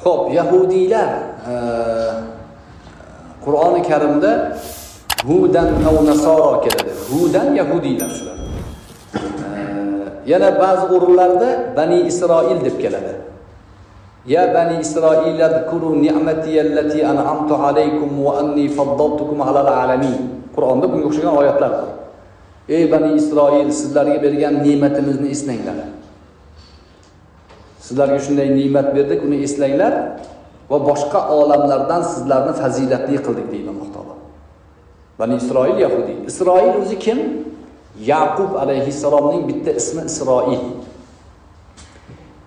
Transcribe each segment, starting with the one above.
Xo'p, yahudiylar e, Qur'oni Karimda hudan av nasoro keladi. Hudan yahudiylar shular. E, yana ba'zi o'rinlarda Bani Isroil deb keladi. Ya bani Isroil adkuru ni'mati allati an'amtu alaykum wa anni faddaltukum 'alal. Qur'onda bunga o'xshagan oyatlar bor. Ey bani Isroil, sizlarga bergan ne'matimizni eslanglar. Sizlarga shunday ne'mat berdik, uni eslanglar va boshqa olamlardan sizlarni fazilatli qildik deydi Alloh taolo. Bani Isroil Yahudi. Isroil o'zi kim? Yaqub alayhissalomning bitta ismi Isroil.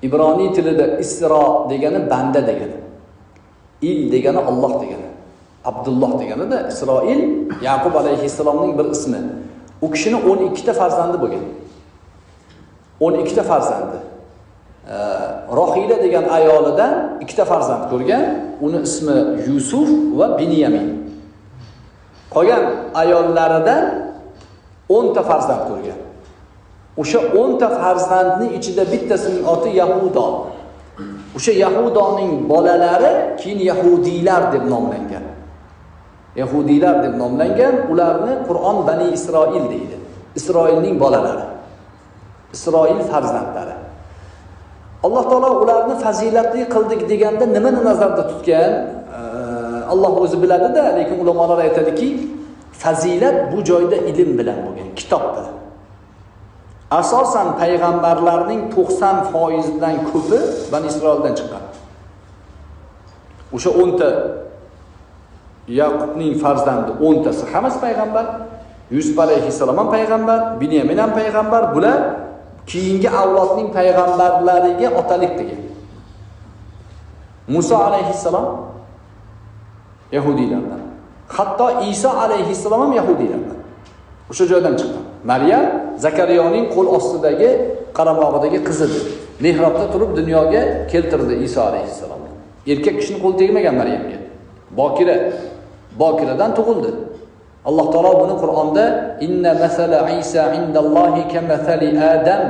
Ibroniy tilida Isro degani banda degani. Il degani Alloh degani. Abdulloh deganida Isroil Yaqub alayhissalomning bir ismi. U kishini 12 ta farzandi bo'lgan. 12 ta farzandi. Rohila degan ayolidan ikkita farzand ko'rgan. Uni ismi Yusuf va Binyamin. Qolgan ayollaridan 10 ta farzand ko'rgan. O'sha 10 ta ichida bittasining oti Yahudo. O'sha Yahudoning bolalari keyin Yahudiylar deb nomlangan. Yahudiylar deb nomlangan, ularni Qur'on Bani Isroil deydi. Isroilning bolalari. Isroil farzandlari. Alloh taolo ularni fazilatli qildik deganda nimani nazarda tutgan? Alloh o'zi biladi-da, lekin ulamolar aytadiki, fazilat bu joyda ilm bilan bo'lgan, kitob bilan. Asosan payg'ambarlarning 90% dan ko'pi Bani Isroildan chiqqan. O'sha 10 ta Yaqubning farzandi 10 tasi hammasi payg'ambar. Yusuf alayhissalom ham payg'ambar, Binyamin ham payg'ambar. Bular keyingi avlodning payg'ambarlariga otalik degan. Musa alayhissalom yahudiylardan. Hatto Iso alayhissalom ham yahudiylardan. O'sha joydan chiqqan. Maryam Zakariyoning qo'l ostidagi qaramog'idagi qizidir. Mehrobda turib dunyoga keltirdi Iso alayhissalomni. Erkak kishini qo'li tegmagan Maryamga. Bokira. Bokiradan tug'ildi. Alloh taolo buni Qur'onda inna masala Isa indallohi kamathali Adam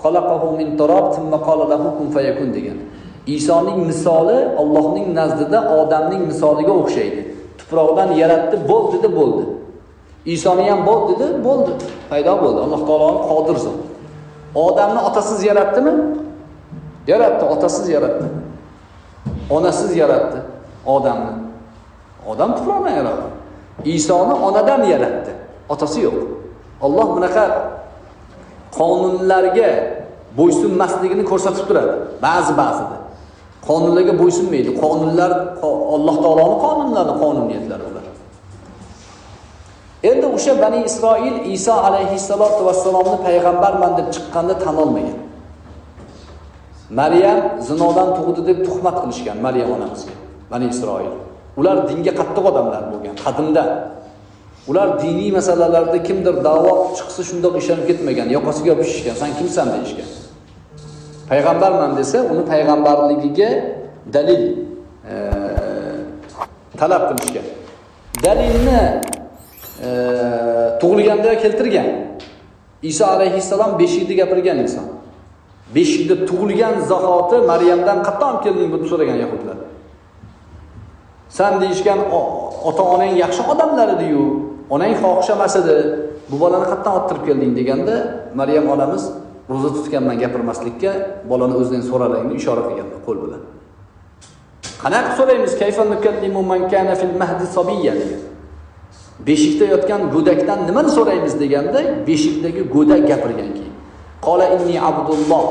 xalaqahu min turab thumma qala lahu kun fayakun degan. Isoning misoli ollohning nazdida odamning misoliga o'xshaydi. Tuproqdan yaratdi, bo'ldi dedi bo'ldi. Isoni ham bo'l dedi, bo'ldi. Paydo bo'ldi. Alloh taoloni qodir zot. Odamni otasiz yaratdimi? Yaratdi, otasiz yaratdi. Onasiz yaratdi odamni. Odam tuproqdan yaratdi. Isoni onadan yaratdi. Otasi yo'q. Alloh bunaqa qonunlarga bo'ysunmasligini ko'rsatib turadi. Ba'zi ba'zida. Qonunlarga bo'ysunmaydi. Qonunlar Alloh taoloning qonunlari, qonuniyatlari ular. Endi o'sha Bani Isroil Iso alayhissalotu vassalomni payg'ambarman deb chiqqanda tan olmagan. Maryam zinodan tug'di deb tuhmat qilishgan Maryam onamizga. Bani Isroil. Ular dinga qattiq odamlar bo'lgan, qadimda. Ular diniy masalalarda kimdir da'vo chiqsa shundoq ishonib ketmagan, yoqasiga yopishishgan, "Sen kimsan?" deyishgan. Payg'ambarman desa, uni payg'ambarligiga dalil e, talab qilishgan. Dalilni e, tug'ilganda keltirgan. Iso alayhissalom beshikda gapirgan inson. Beshikda tug'ilgan zahoti Maryamdan qatton kelding deb so'ragan yahudlar. San deyishgan ota-onang yaxshi odamlar ediyu onang fohisha emas edi. Bu bolani qatdan ottirib kelding deganda Maryam onamiz roza tutganman gapirmaslikka bolani o'zidan so'ralayni ishora qilganlar qo'l bilan. Qanaqa so'raymiz kayfa kana fil mahdi. Beshikda yotgan go'dakdan nimani so'raymiz deganda beshikdagi go'dak keyin. Qala inni abdulloh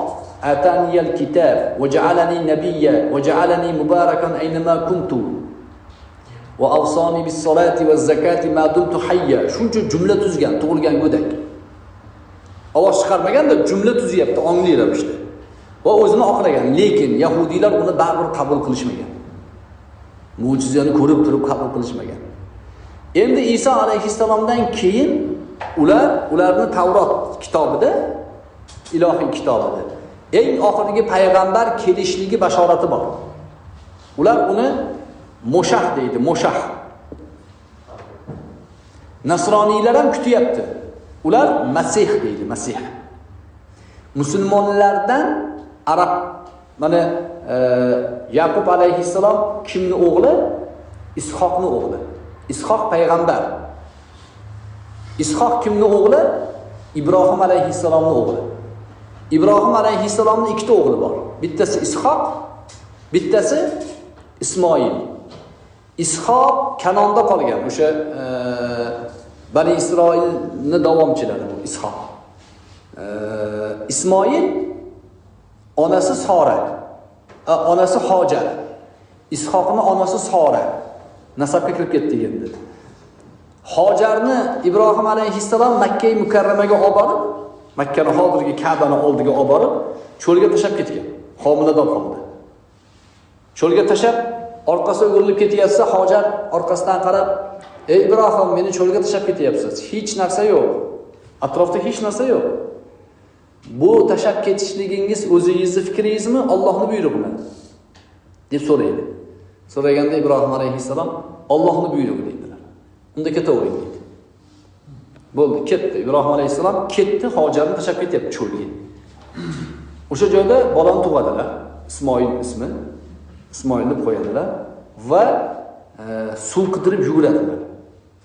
atani al-kitab va ja'alani nabiyya va ja'alani mubarakan aynama kuntu va avsoni bis solati va zakati ma dumtu hayya. Shuncha jumla tuzgan tug'ilgan go'dak. Ovoz chiqarmaganda jumla tuzyapti ongli ravishda. Va o'zini oqlagan, lekin yahudiylar uni baribir qabul qilishmagan. Mo'jizani ko'rib turib qabul qilishmagan. Endi Iso alayhissalomdan keyin ular ularni Tavrot kitobida, ilohiy kitobida eng oxirgi payg'ambar kelishligi bashorati bor. Ular uni Moshah deydi, Moshah. Nasroniylar ham kutyapti. Ular Masih deydi, Masih. Musulmonlardan arab mana e, yaqub alayhissalom kimni o'g'li? Ishoqni o'g'li. Ishoq payg'ambar. Ishoq kimni o'g'li? Ibrohim alayhissalomni o'g'li. Ibrohim alayhissalomni ikkita o'g'li bor. Bittasi ishoq bittasi ismoil. Ishoq kanonda qolgan o'sha e, bani isroilni davomchilari bu ishoq. E, ismoil onasi sora e, onasi hojar. Ishoqni onasi sora nasabga kirib ketdik endi hojarni ibrohim alayhissalom Makka mukarramaga olib borib makkani hozirgi kabani oldiga olib borib cho'lga tashlab ketgan homilador holda cho'lga tashlab orqasiga o'girilib ketyapsa hojar orqasidan qarab ey ibrohim meni cho'lga tashlab ketyapsiz. Hech narsa yo'q. Atrofda hech narsa yo'q. Bu tashlab ketishligingiz o'zingizni fikringizmi? Ollohni buyrug'imi deb so'raydi. So'raganda ibrohim alayhissalom ollohni buyrug'i deydilar. Unda ketavering deydi bo'ldi ketdi. Ibrohim alayhissalom ketdi hojarni tashlab ketyapti cho'lga. O'sha joyda bolani tug'adilar. Ismoil ismi. Ismoil deb qo'yadilar va e, suv qidirib yuguradilar.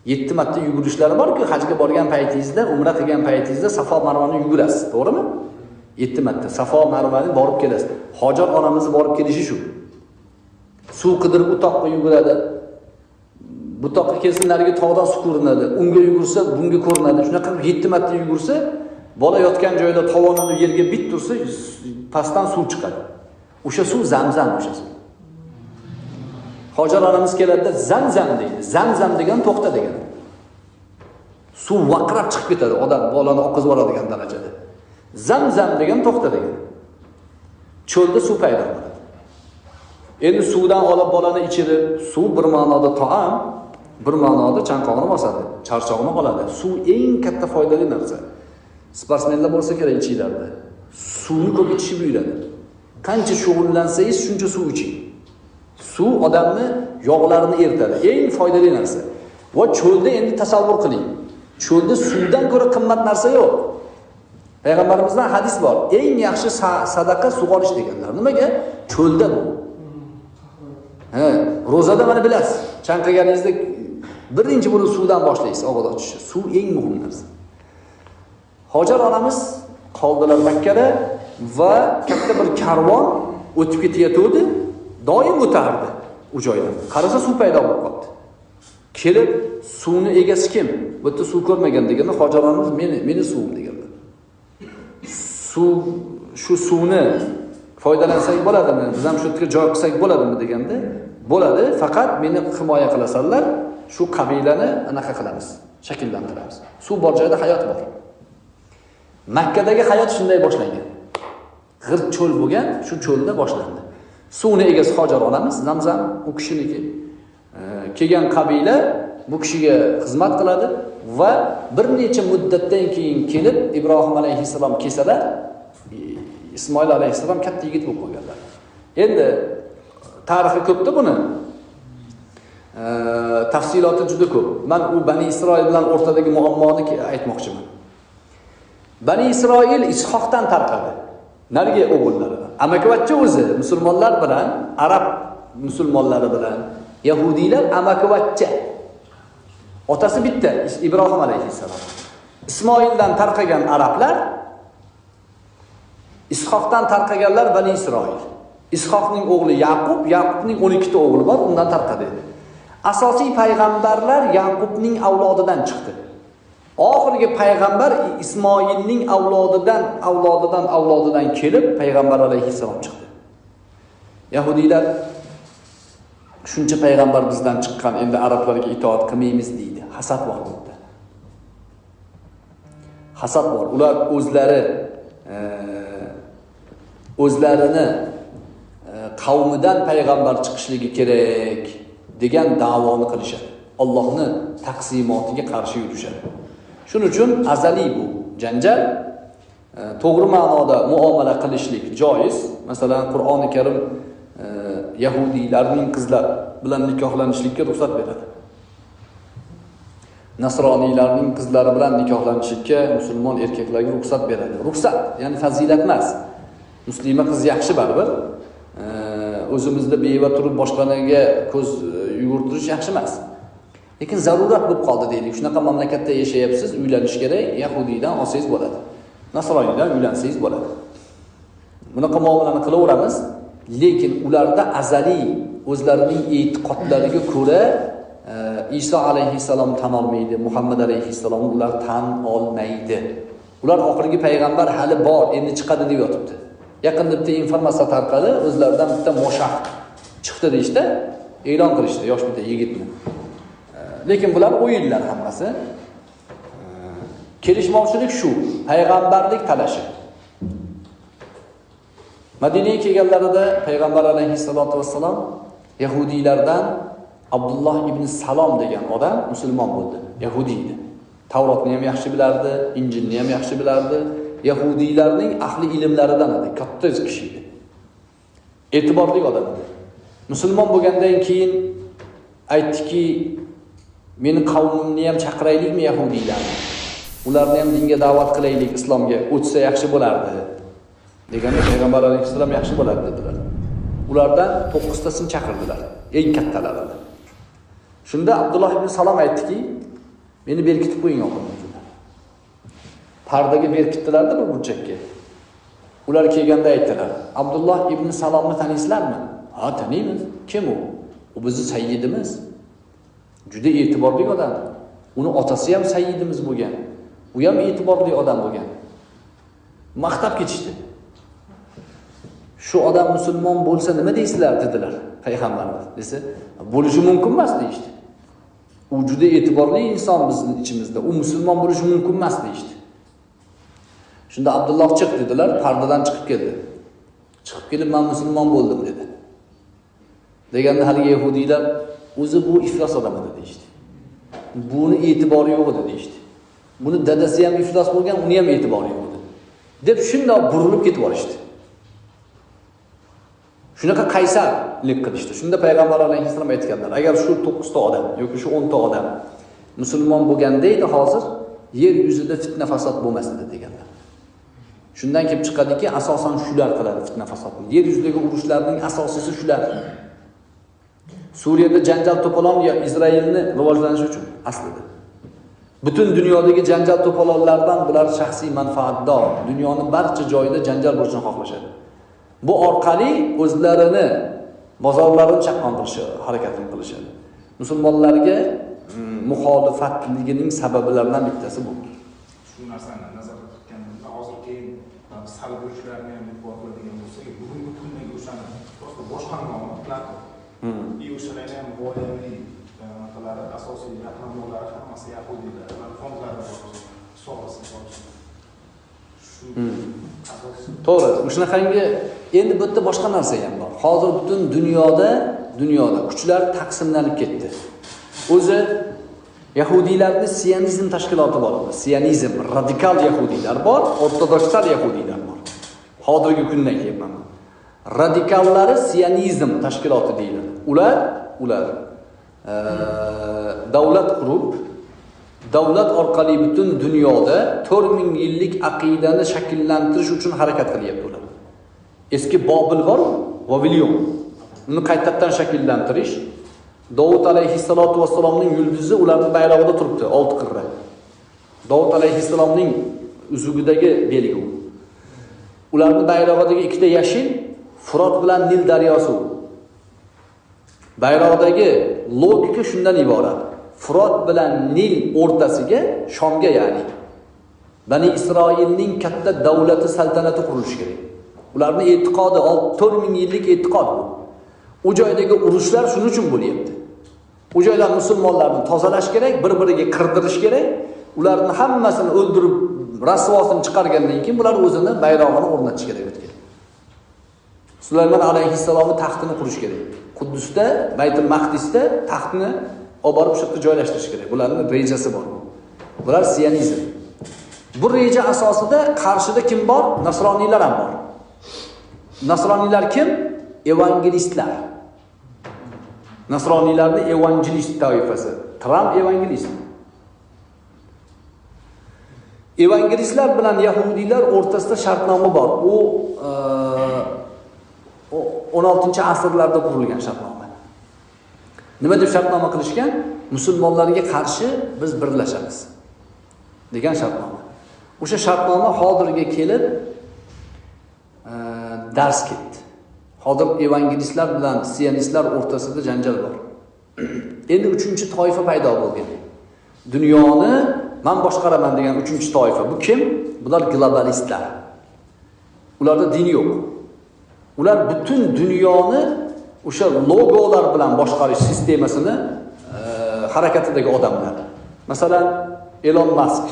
Yetti marta yugurishlari borku hajga borgan paytingizda umra qilgan paytingizda safo marvani yugurasiz to'g'rimi? Yetti marta safo marvani borib kelasiz. Hojar onamizni borib kelishi shu. Suv qidirib u toqqa yuguradi. Bu toqqa kelsa narigi tog'dan suv ko'rinadi. Unga yugursa bunga ko'rinadi. Shunaqa qilib yetti marta yugursa bola yotgan joyida tovonini yerga bit tursa pastdan suv chiqadi. O'sha suv zamzam o'sha suv. Hojar onamiz keladida zamzam deydi. Zamzam degan to'xta degani suv vaqrab chiqib ketadi. Odam bolani oqizib yuboradigan darajada. Zamzam degan to'xta degani cho'lda suv paydo bo'ladi. Endi suvdan olib bolani ichirib suv bir ma'noda taom bir ma'noda chanqog'ini bosadi charchoqni oladi. Suv eng katta foydali narsa. Sportsmenlar bo'lsa kerak ichinglarda. Suvni ko'p ichishni buyuradi. Qancha shug'ullansangiz shuncha suv iching. Suv odamni yog'larini eritadi. Eng foydali narsa. Va cho'lda endi tasavvur qiling. Cho'lda suvdan ko'ra qimmat narsa yo'q. Payg'ambarimizdan hadis bor. Eng yaxshi sadaqa sug'orish deganlar. Nimaga? Cho'lda bu. Ha ro'zada mana bilasiz. Chanqaganingizda birinchi bo'lib suvdan boshlaysiz og'iz ochishni suv eng muhim narsa. Hojar onamiz qoldilar makkada va katta bir karvon o'tib ketayotgandi. Doim o'tardi u joydan. Qarasa suv paydo bo'lib qolibdi kelib suvni egasi kim? Bu yerda suv ko'rmagan deganda hojar onamiz meni meni suvim deganlar. Suv shu suvni foydalansak bo'ladimi? Biz ham shu yerga joy qilsak bo'ladimi deganda bo'ladi faqat meni himoya qilasanlar shu qabilani anaqa qilamiz shakllantiramiz. Suv bor joyda hayot bor. Makkadagi hayot shunday boshlangan. G'irt cho'l bo'lgan shu cho'lda boshlandi. Suvni egasi hojar onamiz zamzam u kishiniki. Kelgan qabila bu kishiga xizmat qiladi va bir necha muddatdan keyin kelib ibrohim alayhissalom kelsalar e, ismoil alayhissalom katta yigit bo'lib qolganlar. Endi tarixi ko'pda buni. Tafsiloti juda ko'p. Man u bani isroil bilan o'rtadagi muammoni aytmoqchiman. Bani isroil ishoqdan tarqadi narigi o'g'illari. Amakivachcha o'zi musulmonlar bilan arab musulmonlari bilan yahudiylar amakivachcha otasi bitta ibrohim alayhissalom. Ismoildan tarqagan arablar ishoqdan tarqaganlar bani isroil. Ishoqning o'g'li yaqub yaqubning o'n ikkita o'g'li bor undan tarqadi. Asosiy payg'ambarlar yaqubning avlodidan chiqdi. Oxirgi payg'ambar ismoilning avlodidan avlodidan avlodidan kelib payg'ambar alayhissalom chiqdi. Yahudiylar shuncha payg'ambar bizdan chiqqan endi arablarga itoat qilmaymiz deydi. Hasad bor bu hasad bor. Ular o'zlari e, o'zlarini e, qavmidan payg'ambar chiqishligi kerak degan da'voni qilishadi. Ollohni taqsimotiga qarshi yurishadi. Shuning uchun azaliy bu. Janjal e, to'g'ri ma'noda muomala qilishlik joiz. Masalan qur'oni karim e, yahudiylarning qizlar bilan nikohlanishlikka ruxsat beradi. Nasroniylarning qizlari bilan nikohlanishlikka musulmon erkaklarga ruxsat beradi. Ruxsat ya'ni fazilat emas. Muslima qiz yaxshi baribir. E, o'zimizda beva turib boshqalarga ko'z yugurtirish yaxshi emas. Lekin zarurat bo'lib qoldi deylik. Shunaqa mamlakatda yashayapsiz uylanish kerak yahudiydan olsangiz bo'ladi. Nasroniydan uylansangiz bo'ladi. Bunaqa muomalani qilaveramiz lekin ularda azaliy o'zlarining e'tiqodlariga ko'ra e, iso alayhissalom tan olmaydi muhammad alayhissalomni ular tan olmaydi. Ular oxirgi payg'ambar hali bor endi chiqadi deb yotibdi. Yaqinda bitta informatsiya tarqadi o'zlaridan bitta moshaq chiqdi deyishdi e'lon qilishdi yosh bitta yigitni. Lekin bular o'yinlar hammasi. Kelishmovchilik shu payg'ambarlik talashi. Madinaga kelganlarida payg'ambar alayhissalotu vassalom yahudiylardan abdulloh ibn salom degan odam musulmon bo'ldi yahudiy edi. Tavrotni ham yaxshi bilardi injilni ham yaxshi bilardi. Yahudiylarning ahli ilmlaridan edi katta kishi edi. E'tiborli odam edi. Musulmon bo'lgandan keyin aytdiki meni qavmimni ham chaqiraylikmi yahudiylarni ularni ham dinga da'vat qilaylik islomga o'tsa yaxshi bo'lardi. Deganda payg'ambar alayhissalom yaxshi bo'ladi dedilar. Ulardan to'qqiztasini chaqirdilar eng kattalarini shunda abdulloh ibn salom aytdiki meni berkitib qo'ying oldimga dedi pardaga berkitdilarda bir burchakka. Ular kelganda aytdilar abdulloh ibn salomni taniysizlarmi ha taniymiz. Kim u? U bizni sayyidimiz juda e'tiborli odam. Uni otasi ham sayyidimiz bo'lgan. U ham e'tiborli odam bo'lgan. Maqtab ketishdi. Shu odam musulmon bo'lsa nima deysizlar dedilar payg'ambarimiz. Desa bo'lishi mumkin emas deyishdi. U juda e'tiborli inson bizni ichimizda. U musulmon bo'lishi mumkin emas deyishdi. Shunda abdulloh chiq dedilar pardadan chiqib keldi. Chiqib kelib man musulmon bo'ldim dedi. Deganda haligi yahudiylar o'zi bu iflos odam edi deyishdi. Buni e'tibori yo'q edi deyishdi. Buni dadasi ham iflos bo'lgan uni ham e'tibori yo'q edi. Deb shundoq burilib ketib yuborishdi shunaqa qaysarlik qilishdi. Shunda payg'ambar alayhissalom aytganlar agar shu to'qqizta odam yoki shu o'nta odam musulmon bo'lganda edi hozir yer yuzida fitna fasod bo'lmas edi deganlar. Shundan kelib chiqadiki asosan shular qiladi fitna fasodni yer yuzidagi urushlarning asosiysi shular. Suriyada janjal to'polon ya izroilni rivojlanishi uchun aslida. Butun dunyodagi janjal to'polonlardan bular shaxsiy manfaatdor. Dunyoni barcha joyida janjal bo'lishini xohlashadi. Bu orqali o'zlarini bozorlarini chaqqontirishga harakatini qilishadi. Musulmonlarga mm, muxolifatligining sabablaridan bittasi bu. Shu narsani nazarda tutganda hozir keyin salbiy kuchlarni ham e'tibor bo'lsak bugungi kundagi o'shani boshqa nomi o'shalarni ham g'oyaviy anaqalari asosiy rahnamolar hammasi yahudiylar ular fondlari bor hisobasi bor to'g'ri shunaqangi endi bu yerda boshqa narsa ham bor. Hozir butun dunyoda dunyoda kuchlar taqsimlanib ketdi. O'zi yahudiylarni sionizm tashkiloti bor. Sionizm radikal yahudiylar bor ortodoksal yahudiylar bor. Hozirgi kundan kelyapman radikallari sionizm tashkiloti deyiladi. Ular ular e, davlat qurib davlat orqali butun dunyoda to'rt ming yillik aqidani shakllantirish uchun harakat qilyapti ular eski bobil bor Vavilyon. uni qaytadan shakllantirish dovud alayhissalotu vassalomning yulduzi ularni bayrog'ida turibdi olti qirra. Dovud alayhissalomning uzugidagi belgi u. Ularni bayrog'idagi ikkita yashil furot bilan nil daryosi Bayroqdagi logika shundan iborat. Furot bilan nil o'rtasiga shomga ya'ni. Bani isroilning katta davlati saltanati qurilishi kerak. Ularni e'tiqodi to'rt ming yillik e'tiqod bu. U joydagi urushlar shuning uchun bo'lyapti. U joylar musulmonlarni tozalash kerak bir biriga kirdirish kerak. Ularni hammasini o'ldirib rasvosini chiqargandan keyin bular o'zini bayrog'ini o'rnatish kerak sulaymon alayhissalomni taxtini qurish kerak. Quddusda baytul mahdisda taxtni olib borib shu yerga joylashtirish kerak. Bularni rejasi bor. Bular sionizm bu reja asosida qarshida kim bor? Nasroniylar ham bor. Nasroniylar kim? Evangelistlar. Nasroniylarni evangelist toifasi. Tramp evangelist. Evangelistlar bilan yahudiylar o'rtasida shartnoma bor. U e, 16 asrlarda qurilgan shartnoma. Nima deb shartnoma qilishgan? Musulmonlarga qarshi biz birlashamiz degan shartnoma. O'sha shartnoma hozirga kelib e, dars ketdi. Hozir evangelistlar bilan sionistlar o'rtasida janjal bor. Endi 3-toifa paydo bo'lgan. Dunyoni men boshqaraman degan 3-toifa. Bu kim? Bular globalistlar. Ularda din yo'q. Ular butun dunyoni o'sha logolar bilan boshqarish sistemasini e, harakatidagi odamlar. Masalan, Elon Musk,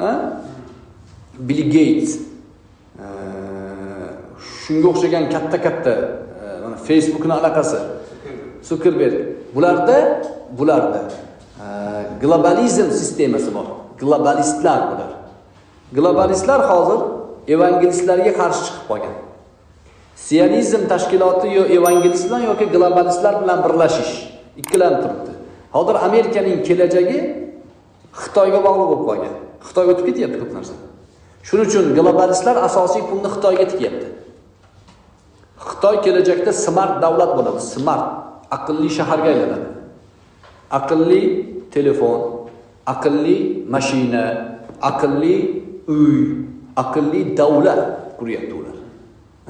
ha? Bill Gates, e, shunga o'xshagan katta-katta e, mana Facebookning aloqasi sukerberg Bularda bularda e, globalizm sistemasi bor. Globalistlar bular. Globalistlar hozir evangelistlarga qarshi chiqib qolgan. Sionizm tashkiloti yo evangelistlar yoki globalistlar bilan birlashish ikkilanib turibdi. Hozir Amerikaning kelajagi Xitoyga bog'liq bo'lib qolgan. Xitoyga o'tib ketyapti ko'p narsa. Shuning uchun globalistlar asosiy pulni Xitoyga tikyapti. Xitoy kelajakda smart davlat bo'ladi, smart, aqlli shaharga aylanadi. Aqlli telefon, aqlli mashina, aqlli uy, aqlli davlat quryapti ular.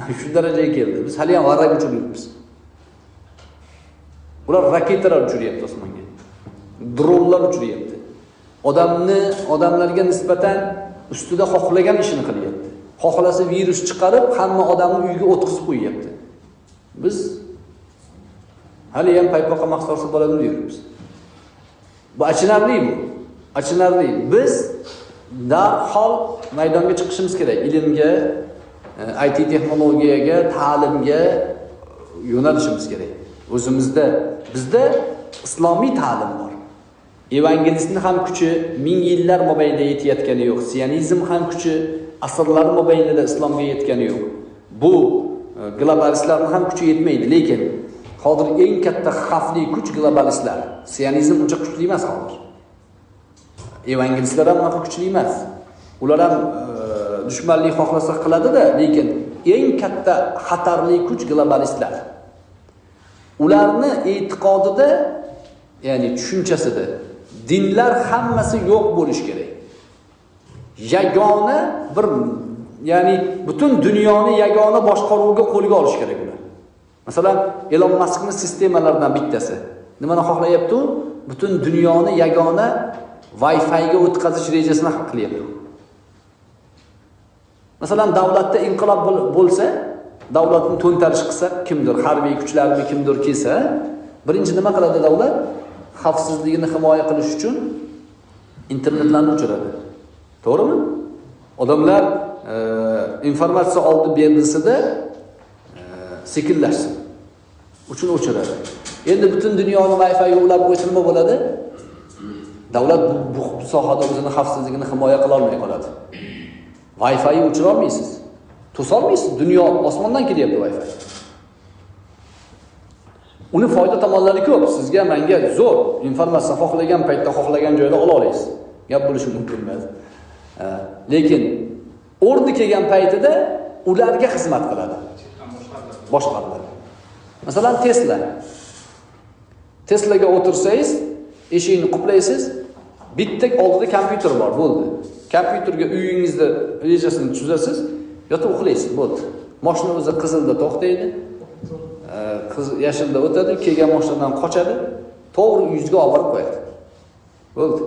Shu darajaga keldi. Biz hali ham varrak uchib yuribmiz. Ular raketalar uchiryapti osmonga. Dronlar uchiryapti. Odamni odamlarga nisbatan ustida xohlagan ishini qilyapti. Xohlasa virus chiqarib, hamma odamni uyiga o'tqizib qo'yyapti. Biz hali ham paypoqa maqsorsa bo'ladi yuribmiz Bu achinarli bu. Achinarli. Biz darhol maydonga chiqishimiz kerak. Ilmga, IT texnologiyaga, ta'limga yo'nalishimiz kerak. O'zimizda bizda islomiy ta'lim bor. Evangelistni ham kuchi ming yillar mobaynida yetayotgani yo'q. Sionizm ham kuchi asrlar mobaynida islomga yetgani yo'q. Bu e, globalistlarning ham kuchi yetmaydi, lekin hozir eng katta xavfli kuch globalistlar. Sionizm uncha kuchli emas hozir. Evangelistlar ham unaqa kuchli emas. Ular ham e, dushmanlik xohlasa qiladida lekin eng katta xatarli kuch globalistlar. Ularni e'tiqodida, ya'ni tushunchasida dinlar hammasi yo'q bo'lish kerak. Yagona bir ya'ni butun dunyoni yagona boshqaruvga qo'lga olish kerak ular. Masalan, Elon Muskning sistemalaridan bittasi. Nimani xohlayapti u? Butun dunyoni yagona Wi-Fi ga o'tkazish rejasini qilyapti. Masalan, davlatda inqilob bo'lsa, davlatni to'ntarish qilsa, kimdir harbiy kuchlarni kimdir kelsa, birinchi nima qiladi davlat? Xavfsizligini himoya qilish uchun internetlarni o'chiradi. To'g'rimi? Odamlar e, informatsiya oldi berdisida e, sekinlashsin. Uchun o'chiradi. Endi butun dunyoni Wi-Fi qo'ysa nima bo'ladi? Davlat bu, bu sohada o'zini xavfsizligini himoya qila olmay qoladi. Wi-Fi o'chira olmaysiz. To'sa. Dunyo osmondan kelyapti Wi-Fi. Uni foyda tomonlari ko'p. Sizga, menga zo'r informatsiya xohlagan paytda, xohlagan joyda ola olasiz. Gap bo'lishi mumkin emas. Lekin o'rni kelgan paytida ularga xizmat qiladi. Boshqariladi. Masalan, Tesla. Teslaga o'tirsangiz, eshikni quplaysiz, bitta oldida kompyuter bor, bo'ldi. Kompyuterga uyingizda rejasini tuzasiz, yotib uxlaysiz, bo'ldi. moshina o'zi qizilda to'xtaydi. Э, qiz yashilda o'tadi, kelgan moshinadan qochadi, to'g'ri uyingizga olib borib qo'yadi. Bo'ldi.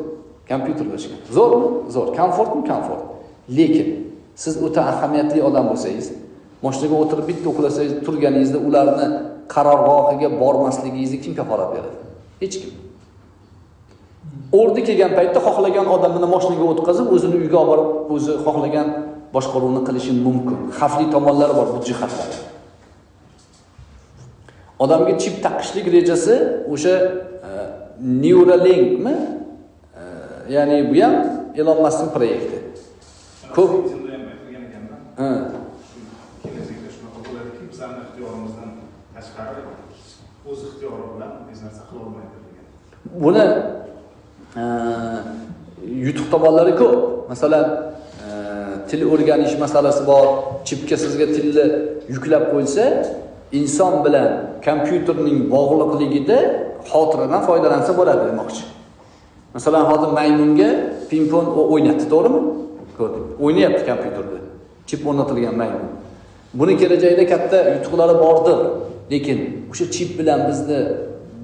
Kompyuterlashgan. Zo'rmi? Zo'r. Komfortmi? Komfort. Lekin siz o'ta ahamiyatli odam bo'lsangiz, moshinaga o'tirib bitta uxlasangiz, turganingizda ularni qarorgohiga bormasligingizni kim kafolat beradi? Hech kim. O'rdi kelgan paytda xohlagan odamini mashinaga o'tkazib, o'zini uyga olib borib, o'zi xohlagan boshqaruvni qilishi mumkin. Xavfli tomonlari bor bu jihatlar. Odamga chip taqishlik rejasi o'sha Neuralinkmi? Ya'ni bu ham Elon Muskning proyekti. Ko'p Ha. kelajakda shunaqa bo'ladiki, bizlarni ixtiyorimizdan tashqari o'z ixtiyori bilan hech narsa qila olmaydi degan. Buni yutuq tomonlari ko'p. Masalan, til o'rganish masalasi bor. Chipga sizga tilni yuklab qo'ysa, inson bilan kompyuterning bog'liqligida xotiradan foydalansa bo'ladi demoqchi. Masalan hozir maymunga ping pong o'ynatdi to'g'rimi? Ko'rdik o'ynayapti kompyuterda. Chip o'rnatilgan maymun. Buni kelajakda katta yutuqlari bordir. Lekin o'sha chip bilan bizni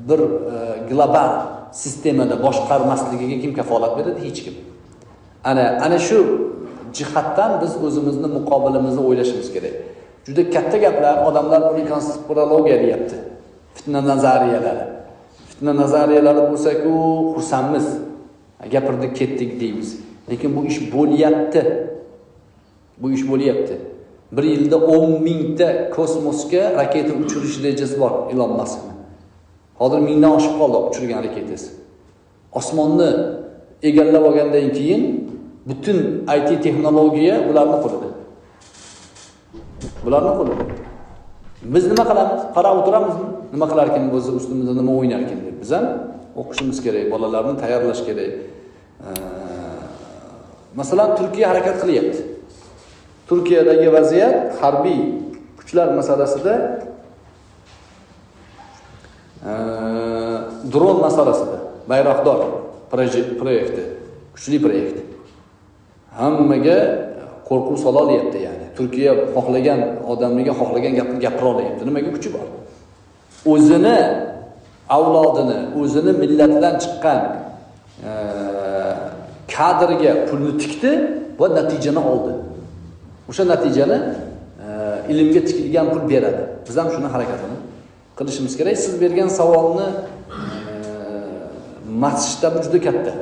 bir e, global sistemada boshqarmasligiga kim kafolat beradi? Hech kim. Ana ana shu jihatdan biz o'zimizni muqobilimizni o'ylashimiz kerak. Juda katta gaplar odamlar buni konspirologiya deyapti. Fitna nazariyalari. Fitna nazariyalari bo'lsaku xursandmiz. Gapirdik ketdik deymiz. Lekin bu ish bo'lyapti. Bu ish bo'lyapti. Bir yilda o'n mingta kosmosga raketa uchirish rejasi bor ilon maskni. Hozir mingdan oshib qoldi uchirgan raketasi osmonni egallab olgandan keyin butun it texnologiya ularni qo'lida. Bularni qo'lida. Biz nima qilamiz? Qarab o'tiramizmi? Nima qilarkan o'zi ustimizda nima o'ynarkan deb biz ham o'qishimiz kerak bolalarni tayyorlash kerak. Masalan turkiya harakat qilyapti. Turkiyadagi vaziyat harbiy kuchlar masalasida dron masalasida bayroqdor proyekti kuchli proyekt. Hammaga qo'rquv sololyapti ya'ni. Turkiya xohlagan odamiga xohlagan gapni gapira olyapti nimaga kuchi bor? O'zini avlodini o'zini millatidan chiqqan kadrga pulni tikdi va natijani oldi. O'sha natijani ilmga tikilgan pul beradi. Biz ham shuni harakatini qilishimiz kerak. Siz bergan savolni e, masshtabi juda katta.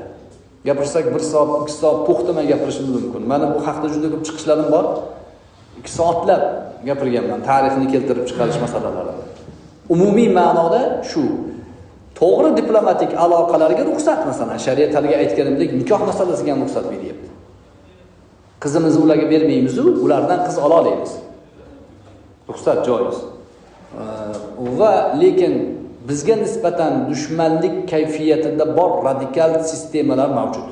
Gapirsak bir soat ikki soat to'xtamay gapirishimiz mumkin. Mana bu haqda juda ko'p chiqishlarim bor. Ikki soatlab gapirganman tarixni keltirib chiqarish masalalarini umumiy ma'noda shu. To'g'ri diplomatik aloqalarga ruxsat masalan shariat haligi aytganimdek nikoh masalasiga ham ruxsat beryapti. Qizimizni ularga bermaymizu ulardan qiz ola olamiz ruxsat joiz. Э, va lekin bizga nisbatan dushmanlik kayfiyatida bor radikal sistemalar mavjud.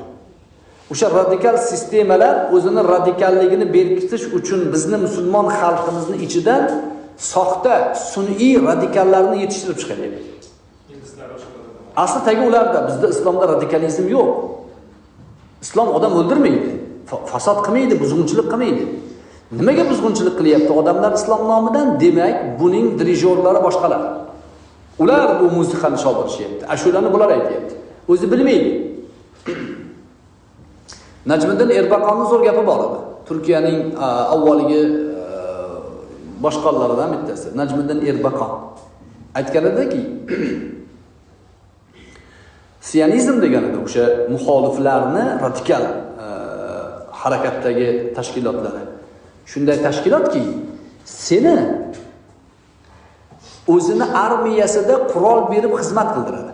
O'sha radikal sistemalar o'zini radikalligini berkitish uchun bizni musulmon xalqimizni ichidan soxta sun'iy radikallarni yetishtirib chiqaryapti. Asli tagi ularda bizda islomda radikalizm yo'q. Islom odam o'ldirmaydi fasod qilmaydi buzg'unchilik qilmaydi. Nimaga buzg'unchilik qilyapti? Odamlar islom nomidan demak buning dirijorlari boshqalar. Ular bu musiqani chaldirishyapti ashulani bular aytyapti. O'zi bilmaydi. Najmiddin erbaqonni zo'r gapi bor edi. Turkiyaning avvalgi e, boshqonlaridan bittasi najmiddin erbaqon aytgan ediki sionizm deganida o'sha muxoliflarni radikal e, harakatdagi tashkilotlari shunday tashkilotki seni o'zini armiyasida qurol berib xizmat qildiradi.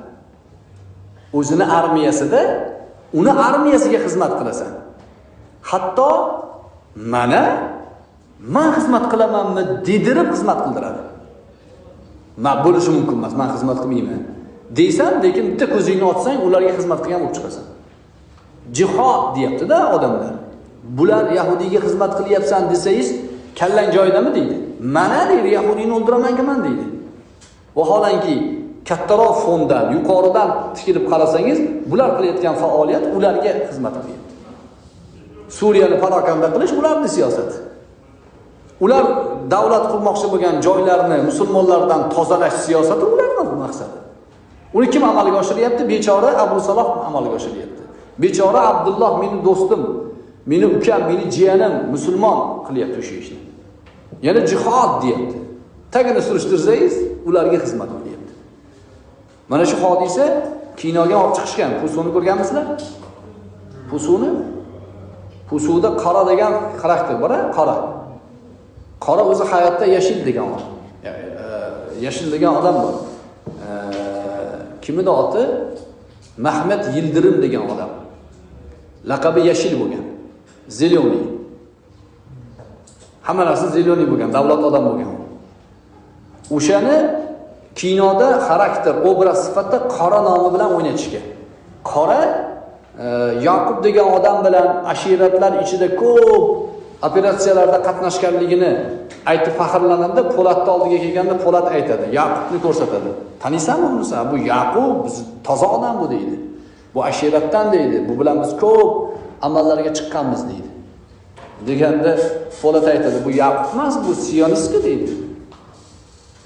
O'zini armiyasida uni armiyasiga xizmat qilasan. Hatto mana man xizmat qilamanmi dedirib xizmat qildiradi. Man bo'lishi mumkin emas man xizmat qilmayman deysan lekin bitta ko'zingni ochsang ularga xizmat qilgan bo'lib chiqasan. Jihod deyaptida odamlar. Bular yahudiyga xizmat qilyapsan desangiz kallang joyidami deydi. Mana deydi yahudiyni o'ldiramanku deydi. Vaholanki kattaroq fondan yuqoridan tikilib qarasangiz bular qilayotgan faoliyat ularga xizmat qilyapti. Suriyani parokanda qilish ularni siyosati. Ular davlat qurmoqchi bo'lgan joylarni musulmonlardan tozalash siyosati ularni maqsadi. Uni kim amalga oshiryapti bechora abu saloh amalga oshiryapti bechora abdulloh meni do'stim meni ukam meni jiyanim musulmon qilyapti o'sha ishni. Yana jihod deyapti. Tagini surishtirsangiz ularga xizmat qilyapti. Mana shu hodisa kinoga olib chiqishgan. Pusuni ko'rganmisizlar? Pusuni? Pusuda qora degan xarakter bor qora. Qora o'zi hayotda yashil degan odam. E, yashil degan odam bor. E, Kimini oti? Mahmad yildirim degan odam. Laqabi yashil bo'lgan. Zeleniy hamma narsa zeleniy bo'lgan davlat odam bo'lgan. O'shani kinoda xarakter obraz sifatida qora nomi bilan o'ynatishgan. Qora e, yoqub degan odam bilan ashiratlar ichida ko'p operatsiyalarda qatnashganligini aytib faxrlanadida po'latni oldiga kelganda po'lat aytadi yaqubni ko'rsatadi. Taniysanmi bunisi bu yaqub biz toza odam bu deydi. Bu ashiratdan deydi bu bilan biz ko'p amallarga chiqqanmiz deydi. Deganda po'lat aytadi bu yaqub emas bu sionistku deydi.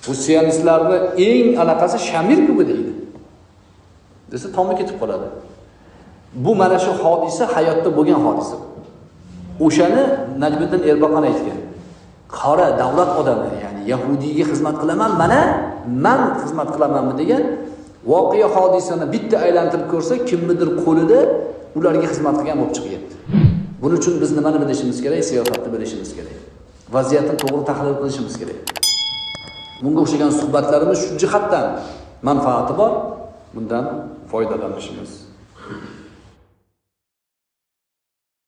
Bu sionistlarni eng anaqasi shamirku bu deydi. Desa tomi ketib qoladi. Bu mana shu hodisa hayotda bo'lgan hodisa. O'shani najmiddin erboqan aytgan. Qora davlat odami ya'ni yahudiyga xizmat qilaman mana man xizmat qilamanmi? degan voqea hodisani bitta aylantirib ko'rsa kimnidir qo'lida ularga xizmat qilgan bo'lib chiqyapti buning uchun biz nimani bilishimiz kerak? Siyosatni bilishimiz kerak. Vaziyatni to'g'ri tahlil qilishimiz kerak. Bunga o'xshagan suhbatlarimiz shu jihatdan manfaati bor. Bundan foydalanishimiz